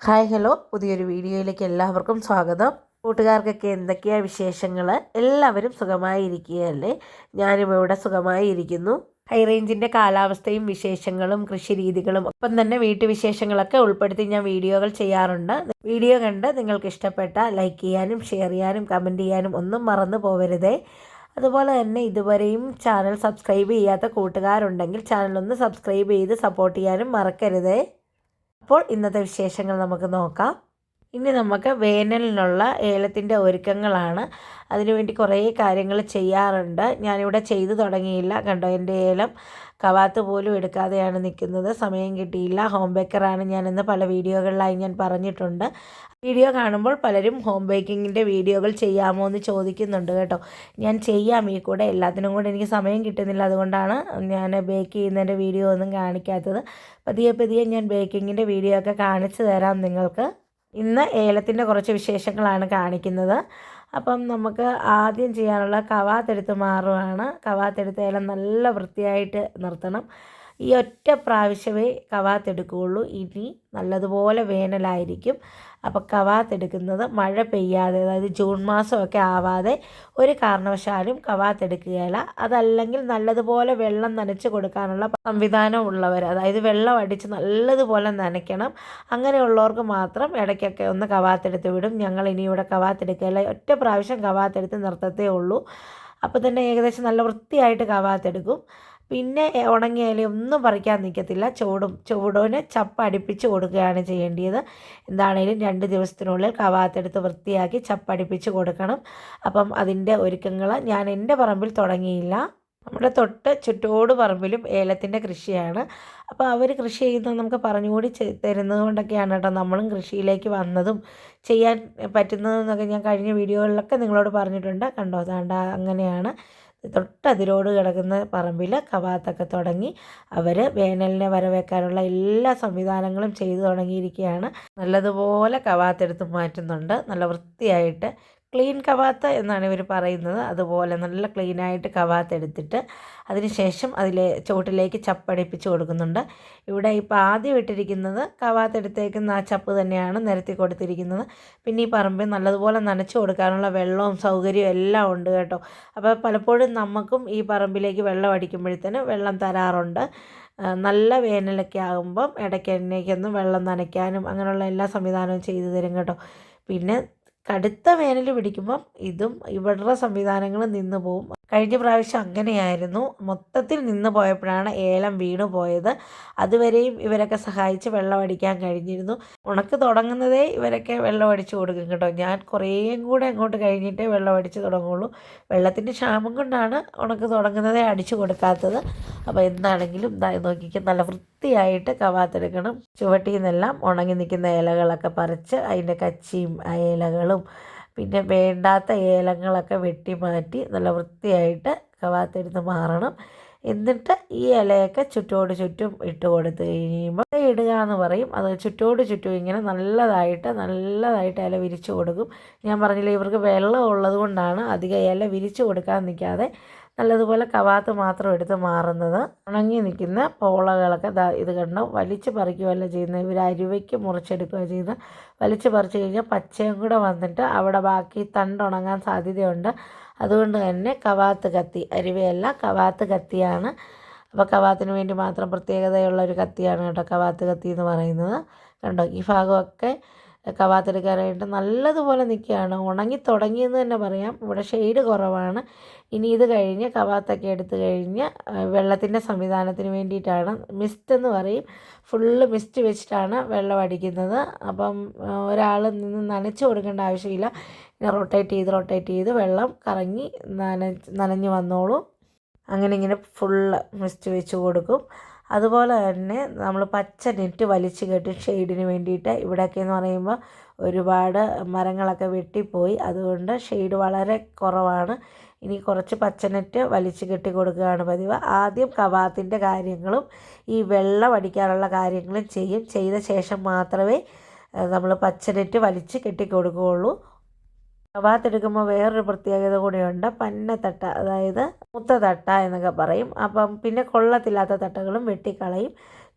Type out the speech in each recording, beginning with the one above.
Hi hello. പുതിയൊരു വീഡിയോയിലേക്ക് എല്ലാവർക്കും സ്വാഗതം. കൂട്ടുകാർക്കൊക്കെ എന്തൊക്കെയാണ് വിശേഷങ്ങൾ എല്ലാവരും സുഖമായി ഇരിക്കുകയല്ലേ ഞാനും ഇവിടെ സുഖമായിരിക്കുന്നു. ഹൈ റേഞ്ചിന്റെ കാലാവസ്ഥയും വിശേഷങ്ങളും കൃഷിരീതികളും ഒപ്പം തന്നെ വീട്ടുവിശേഷങ്ങളൊക്കെ ഉൾപ്പെടുത്തി ഞാൻ വീഡിയോകൾ ചെയ്യാറുണ്ട്. വീഡിയോ കണ്ട് നിങ്ങൾക്ക് ഇഷ്ടപ്പെട്ട ലൈക്ക് ചെയ്യാനും ഷെയർ ചെയ്യാനും കമന്റ് ചെയ്യാനും ഒന്നും മറന്നു പോവരുതേ. അതുപോലെ തന്നെ ഇതുവരെയും ചാനൽ സബ്സ്ക്രൈബ് ചെയ്യാത്ത കൂട്ടുകാരുണ്ടെങ്കിൽ ചാനൽ ഒന്ന് സബ്സ്ക്രൈബ് ചെയ്ത് സപ്പോർട്ട് ചെയ്യാനും മറക്കരുതേ. അപ്പോൾ ഇന്നത്തെ വിശേഷങ്ങൾ നമുക്ക് നോക്കാം. ഇനി നമുക്ക് വേനലിനുള്ള ഏലത്തിന്റെ ഒരുക്കങ്ങളാണ്. അതിനുവേണ്ടി കുറേ കാര്യങ്ങൾ ചെയ്യാറുണ്ട്. ഞാനിവിടെ ചെയ്തു തുടങ്ങിയില്ല. കണ്ടോ എന്റെ ഏലം കവാത്ത് പോലും എടുക്കാതെയാണ് നിൽക്കുന്നത്. സമയം കിട്ടിയില്ല. ഹോം ബേക്കറാണ് ഞാനിന്ന് പല വീഡിയോകളിലായി ഞാൻ പറഞ്ഞിട്ടുണ്ട്. വീഡിയോ കാണുമ്പോൾ പലരും ഹോം ബേക്കിങ്ങിന്റെ വീഡിയോകൾ ചെയ്യാമോ എന്ന് ചോദിക്കുന്നുണ്ട് കേട്ടോ. ഞാൻ ചെയ്യാം. ഈ കൂടെ എല്ലാത്തിനും കൂടെ എനിക്ക് സമയം കിട്ടുന്നില്ല. അതുകൊണ്ടാണ് ഞാൻ ബേക്ക് ചെയ്യുന്നതിന്റെ വീഡിയോ ഒന്നും കാണിക്കാത്തത്. പതിയെ പതിയെ ഞാൻ ബേക്കിങ്ങിന്റെ വീഡിയോ ഒക്കെ കാണിച്ചു തരാം നിങ്ങൾക്ക്. ഇന്ന് ഏലത്തിന്റെ കുറച്ച് വിശേഷങ്ങളാണ് കാണിക്കുന്നത്. അപ്പം നമുക്ക് ആദ്യം ചെയ്യാനുള്ള കവാത്തെടുത്ത് മാറുകയാണ് കവാത്തെടുത്ത് ഏലം നല്ല വൃത്തിയായിട്ട് നിർത്തണം. ഈ ഒറ്റ പ്രാവശ്യമേ കവാത്തെടുക്കുകയുള്ളൂ. ഇനി നല്ലതുപോലെ വേനലായിരിക്കും. അപ്പോൾ കവാത്തെടുക്കുന്നത് മഴ പെയ്യാതെ അതായത് ജൂൺ മാസമൊക്കെ ആവാതെ ഒരു കാരണവശാലും കവാത്തെടുക്കുകയില്ല. അതല്ലെങ്കിൽ നല്ലതുപോലെ വെള്ളം നനച്ച് കൊടുക്കാനുള്ള സംവിധാനം ഉള്ളവർ അതായത് വെള്ളം അടിച്ച് നല്ലതുപോലെ നനയ്ക്കണം. അങ്ങനെയുള്ളവർക്ക് മാത്രം ഇടയ്ക്കൊക്കെ ഒന്ന് കവാത്തെടുത്ത് വിടും. ഞങ്ങൾ ഇനി ഇവിടെ കവാത്തെടുക്കുകയില്ല. ഒറ്റ പ്രാവശ്യം കവാത്തെടുത്ത് നിർത്തത്തേ ഉള്ളൂ. അപ്പോൾ തന്നെ ഏകദേശം നല്ല വൃത്തിയായിട്ട് കവാത്തെടുക്കും. പിന്നെ ഉണങ്ങിയ ഇല ഒന്നും പറിക്കാൻ നിൽക്കത്തില്ല ചൂടും. ചൂടോന് ചപ്പ് അടുപ്പിച്ച് കൊടുക്കുകയാണ് ചെയ്യേണ്ടത് എന്താണേലും രണ്ട് ദിവസത്തിനുള്ളിൽ കവാത്തെടുത്ത് വൃത്തിയാക്കി ചപ്പ് അടുപ്പിച്ച് കൊടുക്കണം. അപ്പം അതിന്റെ ഒരുക്കങ്ങൾ ഞാൻ എന്റെ പറമ്പിൽ തുടങ്ങിയില്ല. നമ്മുടെ തൊട്ട് ചുറ്റോട് പറമ്പിലും ഏലത്തിന്റെ കൃഷിയാണ്. അപ്പോൾ അവർ കൃഷി ചെയ്യുന്നത് നമുക്ക് പറഞ്ഞുകൂടി തരുന്നത് കൊണ്ടൊക്കെയാണ് കേട്ടോ നമ്മളും കൃഷിയിലേക്ക് വന്നതും. ചെയ്യാൻ പറ്റുന്നതെന്നൊക്കെ ഞാൻ കഴിഞ്ഞ വീഡിയോകളിലൊക്കെ നിങ്ങളോട് പറഞ്ഞിട്ടുണ്ട്. കണ്ടോ? അതാണ്ട് അങ്ങനെയാണ്. തൊട്ടതിരോട് കിടക്കുന്ന പറമ്പിൽ കവാത്തൊക്കെ തുടങ്ങി അവർ വേനലിനെ വരവേക്കാനുള്ള എല്ലാ സംവിധാനങ്ങളും ചെയ്തു തുടങ്ങിയിരിക്കുകയാണ്. നല്ലതുപോലെ കവാത്തെടുത്ത് മാറ്റുന്നുണ്ട്. നല്ല വൃത്തിയായിട്ട് ക്ലീൻ കവാത്ത് എന്നാണ് ഇവർ പറയുന്നത്. അതുപോലെ നല്ല ക്ലീനായിട്ട് കവാത്ത് എടുത്തിട്ട് അതിനുശേഷം അതിലെ ചുവട്ടിലേക്ക് ചപ്പടിപ്പിച്ച് കൊടുക്കുന്നുണ്ട്. ഇവിടെ ഇപ്പോൾ ആദ്യം ഇട്ടിരിക്കുന്നത് കവാത്ത് എടുത്തേക്കുന്ന ആ ചപ്പ് തന്നെയാണ് നിരത്തി കൊടുത്തിരിക്കുന്നത്. പിന്നെ ഈ പറമ്പിൽ നല്ലതുപോലെ നനച്ചു കൊടുക്കാനുള്ള വെള്ളവും സൗകര്യവും എല്ലാം ഉണ്ട് കേട്ടോ. അപ്പോൾ പലപ്പോഴും നമുക്കും ഈ പറമ്പിലേക്ക് വെള്ളം അടിക്കുമ്പോഴത്തേന് വെള്ളം തരാറുണ്ട്. നല്ല വേനലൊക്കെ ആകുമ്പം ഇടയ്ക്ക് വെള്ളം നനയ്ക്കാനും അങ്ങനെയുള്ള എല്ലാ സംവിധാനവും ചെയ്തു തരും കേട്ടോ. പിന്നെ കടുത്ത വേനൽ പിടിക്കുമ്പം ഇതും ഇവരുടെ സംവിധാനങ്ങൾ നിന്ന് പോവും. കഴിഞ്ഞ പ്രാവശ്യം അങ്ങനെയായിരുന്നു. മൊത്തത്തിൽ നിന്ന് പോയപ്പോഴാണ് ഏലം വീണു പോയത്. അതുവരെയും ഇവരൊക്കെ സഹായിച്ച് വെള്ളം അടിക്കാൻ കഴിഞ്ഞിരുന്നു. ഉണക്ക് തുടങ്ങുന്നതേ ഇവരൊക്കെ വെള്ളം അടിച്ചു കൊടുക്കും കേട്ടോ. ഞാൻ കുറേയും കൂടെ അങ്ങോട്ട് കഴിഞ്ഞിട്ടേ വെള്ളം അടിച്ചു തുടങ്ങുള്ളൂ. വെള്ളത്തിന്റെ ക്ഷാമം കൊണ്ടാണ് ഉണക്ക് തുടങ്ങുന്നതേ അടിച്ചു കൊടുക്കാത്തത്. അപ്പോൾ എന്താണെങ്കിലും നോക്കിക്കാൻ നല്ല വൃത്തിയായിട്ട് കവാത്തെടുക്കണം. ചുവട്ടിൽ നിന്നെല്ലാം ഉണങ്ങി നിൽക്കുന്ന ഇലകളൊക്കെ പറിച്ച് അതിന്റെ കച്ചിയും ആ ഇലകളും പിന്നെ വേണ്ടാത്ത ഏലങ്ങളൊക്കെ വെട്ടി മാറ്റി നല്ല വൃത്തിയായിട്ട് കവാത്തെടുത്ത് മാറണം. എന്നിട്ട് ഈ ഇലയൊക്കെ ചുറ്റോട് ചുറ്റും ഇട്ട് കൊടുത്ത് കഴിയുമ്പോൾ ഇടുക എന്ന് പറയും. അത് ചുറ്റോട് ചുറ്റും ഇങ്ങനെ നല്ലതായിട്ട് നല്ലതായിട്ട് ഇല വിരിച്ചു കൊടുക്കും. ഞാൻ പറഞ്ഞില്ല ഇവർക്ക് വെള്ളം ഉള്ളത് കൊണ്ടാണ് അധികം ഇല വിരിച്ചു കൊടുക്കാൻ നിൽക്കാതെ നല്ലതുപോലെ കവാത്ത് മാത്രം എടുത്ത് മാറുന്നത്. ഉണങ്ങി നിൽക്കുന്ന പോളകളൊക്കെ ഇത് കണ്ടോ? വലിച്ചു പറിക്കുകയല്ല ചെയ്യുന്നത്. ഇവർ അരുവയ്ക്ക് മുറിച്ചെടുക്കുക ചെയ്യുന്നത്. വലിച്ചു പറിച്ച് കഴിഞ്ഞാൽ പച്ചയും കൂടെ വന്നിട്ട് അവിടെ ബാക്കി തണ്ട് ഉണങ്ങാൻ സാധ്യതയുണ്ട്. അതുകൊണ്ട് തന്നെ കവാത്ത് കത്തി. അരുവയല്ല കവാത്ത് കത്തിയാണ്. അപ്പോൾ കവാത്തിന് വേണ്ടി മാത്രം പ്രത്യേകതയുള്ള ഒരു കത്തിയാണ് കേട്ടോ കവാത്ത് കത്തി എന്ന് പറയുന്നത്. കണ്ടോ? ഈ ഭാഗമൊക്കെ കവാത്തെടുക്കാനായിട്ട് നല്ലതുപോലെ നിൽക്കുകയാണ്. ഉണങ്ങി തുടങ്ങിയെന്ന് തന്നെ പറയാം. ഇവിടെ ഷെയ്ഡ് കുറവാണ്. ഇനി ഇത് കഴിഞ്ഞ് കവാത്തൊക്കെ എടുത്തു കഴിഞ്ഞ് വെള്ളത്തിന്റെ സംവിധാനത്തിന് വേണ്ടിയിട്ടാണ് മിസ്റ്റ് എന്ന് പറയും. ഫുള്ള് മിസ്റ്റ് വെച്ചിട്ടാണ് വെള്ളം അടിക്കുന്നത്. അപ്പം ഒരാൾ നിന്ന് നനച്ച് കൊടുക്കേണ്ട ആവശ്യമില്ല. ഇങ്ങനെ റൊട്ടേറ്റ് ചെയ്ത് റൊട്ടേറ്റ് ചെയ്ത് വെള്ളം കറങ്ങി നന നനഞ്ഞ് വന്നോളും. അങ്ങനെ ഇങ്ങനെ ഫുള്ള് മിസ്റ്റ് വെച്ച് കൊടുക്കും. അതുപോലെ തന്നെ നമ്മൾ പച്ച നെറ്റ് വലിച്ചു കെട്ടി ഷെയ്ഡിന് വേണ്ടിയിട്ട് ഇവിടെയൊക്കെ എന്ന് പറയുമ്പോൾ ഒരുപാട് മരങ്ങളൊക്കെ വെട്ടിപ്പോയി. അതുകൊണ്ട് ഷെയ്ഡ് വളരെ കുറവാണ്. ഇനി കുറച്ച് പച്ച നെറ്റ് വലിച്ചു കെട്ടി കൊടുക്കുകയാണ് പതിവ്. ആദ്യം കവാത്തിന്റെ കാര്യങ്ങളും ഈ വെള്ളം അടിക്കാനുള്ള കാര്യങ്ങളും ചെയ്യും. ചെയ്ത ശേഷം മാത്രമേ നമ്മൾ പച്ച നെറ്റ് വലിച്ച് കെട്ടി കൊടുക്കുകയുള്ളൂ. വാത്തെടുക്കുമ്പോൾ വേറൊരു പ്രത്യേകത കൂടിയുണ്ട്. പന്നത്തട്ട അതായത് മുത്ത തട്ട എന്നൊക്കെ പറയും. അപ്പം പിന്നെ കൊള്ളത്തില്ലാത്ത തട്ടകളും വെട്ടിക്കളയും.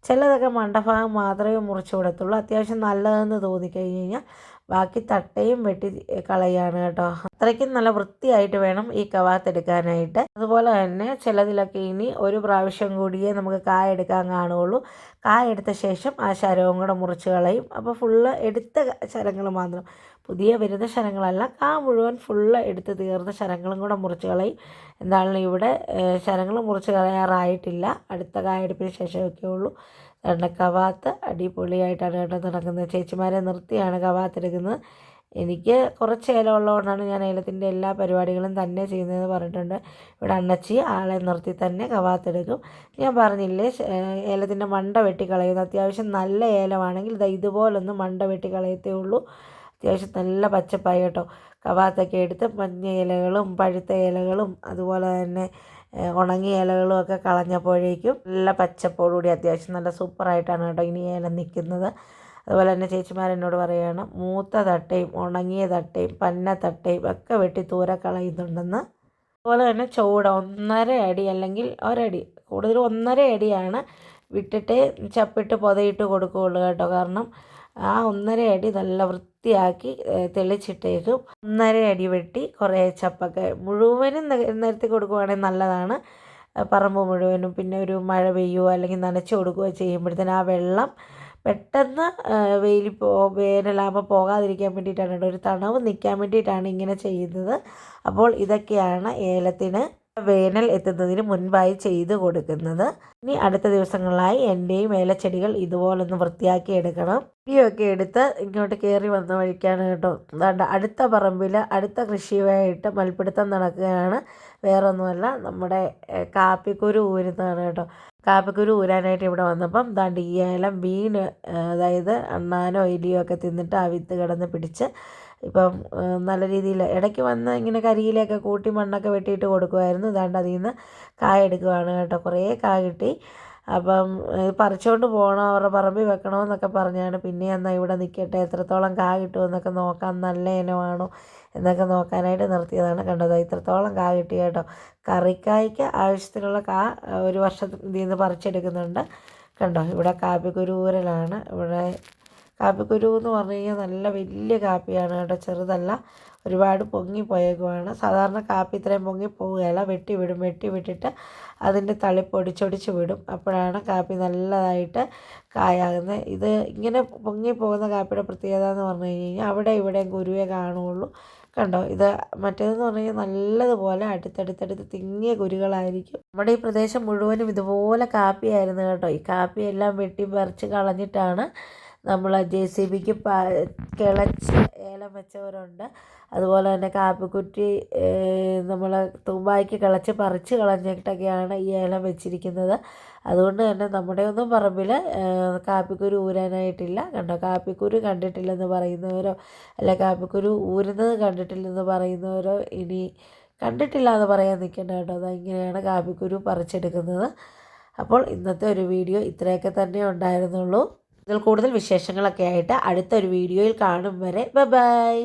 ചിലതൊക്കെ മണ്ടഭാഗം മാത്രമേ മുറിച്ച് കൊടുത്തുള്ളൂ അത്യാവശ്യം നല്ലതെന്ന് തോന്നിക്കഴിഞ്ഞ് കഴിഞ്ഞാൽ ബാക്കി തട്ടയും വെട്ടി കളയാണ് കേട്ടോ. അത്രയ്ക്കും നല്ല വൃത്തിയായിട്ട് വേണം ഈ കവാത്ത് എടുക്കാനായിട്ട്. അതുപോലെ തന്നെ ചിലതിലൊക്കെ ഇനി ഒരു പ്രാവശ്യം കൂടിയേ നമുക്ക് കായ എടുക്കാൻ കാണുകയുള്ളൂ. കായ എടുത്ത ശേഷം ആ ശരവും കൂടെ മുറിച്ച് കളയും. അപ്പോൾ ഫുള്ള് എടുത്ത ശരങ്ങൾ മാത്രം. പുതിയ വരുന്ന ശരങ്ങളല്ല കാ മുഴുവൻ ഫുള്ള് എടുത്ത് തീർന്ന ശരങ്ങളും കൂടെ മുറിച്ച് കളയും. എന്താണെങ്കിലും ഇവിടെ ശരങ്ങൾ മുറിച്ച് കളയാറായിട്ടില്ല. അടുത്ത കായ എടുപ്പിന് ശേഷമൊക്കെ ഉള്ളൂ രണ്ട് കവാത്ത് അടിപൊളിയായിട്ടാണ് കേട്ടോ നടക്കുന്നത്. ചേച്ചിമാരെ നിർത്തിയാണ് കവാത്തെടുക്കുന്നത് എനിക്ക് കുറച്ച് ഏലം ഉള്ളതുകൊണ്ടാണ് ഞാൻ ഏലത്തിന്റെ എല്ലാ പരിപാടികളും തന്നെ ചെയ്യുന്നതെന്ന് പറഞ്ഞിട്ടുണ്ട്. ഇവിടെ അണ്ണച്ചി ആളെ നിർത്തി തന്നെ കവാത്തെടുക്കും ഞാൻ പറഞ്ഞില്ലേ ഏലത്തിന്റെ മണ്ട വെട്ടിക്കളയുന്നു അത്യാവശ്യം നല്ല ഏലമാണെങ്കിൽ ഇതാ ഇതുപോലൊന്നും മണ്ട വെട്ടിക്കളയത്തേ ഉള്ളൂ. അത്യാവശ്യം നല്ല പച്ചപ്പായി കേട്ടോ. കവാത്തൊക്കെ എടുത്ത് മഞ്ഞ ഇലകളും പഴുത്ത ഇലകളും അതുപോലെ തന്നെ ഉണങ്ങിയ ഇലകളും ഒക്കെ കളഞ്ഞപ്പോഴേക്കും നല്ല പച്ചപ്പോടുകൂടി അത്യാവശ്യം നല്ല സൂപ്പറായിട്ടാണ് കേട്ടോ ഇനി ഏല നിൽക്കുന്നത്. അതുപോലെ തന്നെ ചേച്ചിമാരെന്നോട് പറയുകയാണ് മൂത്ത തട്ടയും ഉണങ്ങിയ തട്ടയും പന്ന തട്ടയും ഒക്കെ വെട്ടി തൂര കളയുന്നുണ്ടെന്ന്. അതുപോലെ തന്നെ ചൂട ഒന്നര അടി അല്ലെങ്കിൽ ഒരടി കൂടുതൽ ഒന്നര അടിയാണ് വിട്ടിട്ട് ചപ്പിട്ട് പൊതയിട്ട് കൊടുക്കുകയുള്ളൂ കേട്ടോ. കാരണം ആ ഒന്നര അടി നല്ല വൃത്തിയാക്കി തെളിച്ചിട്ടേക്കും. ഒന്നര അടി വെട്ടി കുറേ ചപ്പൊക്കെ മുഴുവനും നിരത്തി കൊടുക്കുവാണെങ്കിൽ നല്ലതാണ്. പറമ്പ് മുഴുവനും പിന്നെ ഒരു മഴ പെയ്യുകയോ അല്ലെങ്കിൽ നനച്ചു കൊടുക്കുകയോ ചെയ്യുമ്പോഴത്തേന് ആ വെള്ളം പെട്ടെന്ന് വെയിൽ പോ വേനലാകുമ്പോൾ പോകാതിരിക്കാൻ വേണ്ടിയിട്ടാണ് ഒരു തണവ് നിൽക്കാൻ വേണ്ടിയിട്ടാണ് ഇങ്ങനെ ചെയ്യുന്നത്. അപ്പോൾ ഇതൊക്കെയാണ് ഏലത്തിന് വേനൽ എത്തുന്നതിന് മുൻപായി ചെയ്തു കൊടുക്കുന്നത്. ഇനി അടുത്ത ദിവസങ്ങളിലായി എന്റെയും ഏലച്ചെടികൾ ഇതുപോലൊന്ന് വൃത്തിയാക്കി എടുക്കണം. ഇനിയൊക്കെ എടുത്ത് ഇങ്ങോട്ട് കയറി വന്ന വഴിക്കാണ് കേട്ടോ. അടുത്ത പറമ്പിൽ അടുത്ത കൃഷിയുമായിട്ട് മൽപ്പിടുത്തം നടക്കുകയാണ്. വേറൊന്നുമല്ല നമ്മുടെ കാപ്പിക്കുരു ഊരുന്നതാണ് കേട്ടോ. കാപ്പിക്കുരു ഊരാനായിട്ട് ഇവിടെ വന്നപ്പം ദാണ്ട് ഈ വീണ് അതായത് അണ്ണാനോ എലിയോ ഒക്കെ തിന്നിട്ട് ആ വിത്ത് കിടന്ന് പിടിച്ച് ഇപ്പം നല്ല രീതിയിൽ ഇടയ്ക്ക് വന്ന് ഇങ്ങനെ കരിയിലൊക്കെ കൂട്ടി മണ്ണൊക്കെ വെട്ടിയിട്ട് കൊടുക്കുമായിരുന്നു ദാണ്ട് അതിൽ നിന്ന് കായ എടുക്കുവാണ് കേട്ടോ. കുറേ കായ കിട്ടി. അപ്പം പറിച്ചുകൊണ്ട് പോകണം അവരുടെ പറമ്പിൽ വെക്കണമെന്നൊക്കെ പറഞ്ഞാണ്. പിന്നെ എന്നാൽ ഇവിടെ നിൽക്കട്ടെ എത്രത്തോളം കാ കിട്ടുമെന്നൊക്കെ നോക്കാം നല്ല ഇനമാണോ എന്നൊക്കെ നോക്കാനായിട്ട് നിർത്തിയതാണ് കണ്ടത്. ഇത്രത്തോളം കാ കിട്ടി കേട്ടോ. കറിക്കായ്ക്ക് ആവശ്യത്തിനുള്ള കാ ഒരു വർഷത്തിൽ നിന്ന് പറിച്ചെടുക്കുന്നുണ്ട് കണ്ടോ. ഇവിടെ കാപ്പിക്കുരൂരലാണ്. ഇവിടെ കാപ്പിക്കുരു എന്ന് പറഞ്ഞു കഴിഞ്ഞാൽ നല്ല വലിയ കാപ്പിയാണ് കേട്ടോ ചെറുതല്ല. ഒരുപാട് പൊങ്ങി പോയേക്കുവാണ്. സാധാരണ കാപ്പി ഇത്രയും പൊങ്ങി പോവുകയില്ല. വെട്ടി വിടും. വെട്ടി വിട്ടിട്ട് അതിന്റെ തളിപ്പൊടിച്ചൊടിച്ച് വിടും. അപ്പോഴാണ് കാപ്പി നല്ലതായിട്ട് കായാകുന്നത്. ഇത് ഇങ്ങനെ പൊങ്ങി പോകുന്ന കാപ്പിയുടെ പ്രത്യേകത എന്ന് പറഞ്ഞു കഴിഞ്ഞാൽ അവിടെ ഇവിടെയും കുരുവേ കാണുകയുള്ളൂ. കണ്ടോ? ഇത് മറ്റേതെന്ന് പറഞ്ഞു കഴിഞ്ഞാൽ നല്ലതുപോലെ അടുത്തടുത്തടുത്ത് തിങ്ങിയ കുരുകളായിരിക്കും നമ്മുടെ ഈ പ്രദേശം മുഴുവനും ഇതുപോലെ കാപ്പിയായിരുന്നു കേട്ടോ. ഈ കാപ്പിയെല്ലാം വെട്ടി പറിച്ച് കളഞ്ഞിട്ടാണ് നമ്മൾ ജെ സി ബിക്ക് കിളച്ച് ഏലം വെച്ചവരുണ്ട്. അതുപോലെ തന്നെ കാപ്പിക്കുറ്റി നമ്മൾ തുമ്പാക്കി കിളച്ച് പറിച്ച് കളഞ്ഞിട്ടൊക്കെയാണ് ഈ ഏലം വെച്ചിരിക്കുന്നത്. അതുകൊണ്ട് തന്നെ നമ്മുടെ ഒന്നും പറമ്പിൽ കാപ്പിക്കുരു ഊരാനായിട്ടില്ല. കണ്ടോ? കാപ്പിക്കുരു കണ്ടിട്ടില്ലെന്ന് പറയുന്നവരോ അല്ല കാപ്പിക്കുരു ഊരുന്നത് കണ്ടിട്ടില്ലെന്ന് പറയുന്നവരോ ഇനി കണ്ടിട്ടില്ല എന്ന് പറയാൻ നിൽക്കേണ്ട കേട്ടോ. അത് കാപ്പിക്കുരു പറിച്ചെടുക്കുന്നത്. അപ്പോൾ ഇന്നത്തെ ഒരു വീഡിയോ ഇത്രയൊക്കെ തന്നെ ഉണ്ടായിരുന്നുള്ളൂ. ഇതിൽ കൂടുതൽ വിശേഷങ്ങളൊക്കെ ആയിട്ട് അടുത്തൊരു വീഡിയോയിൽ കാണും വരെ. ബൈ.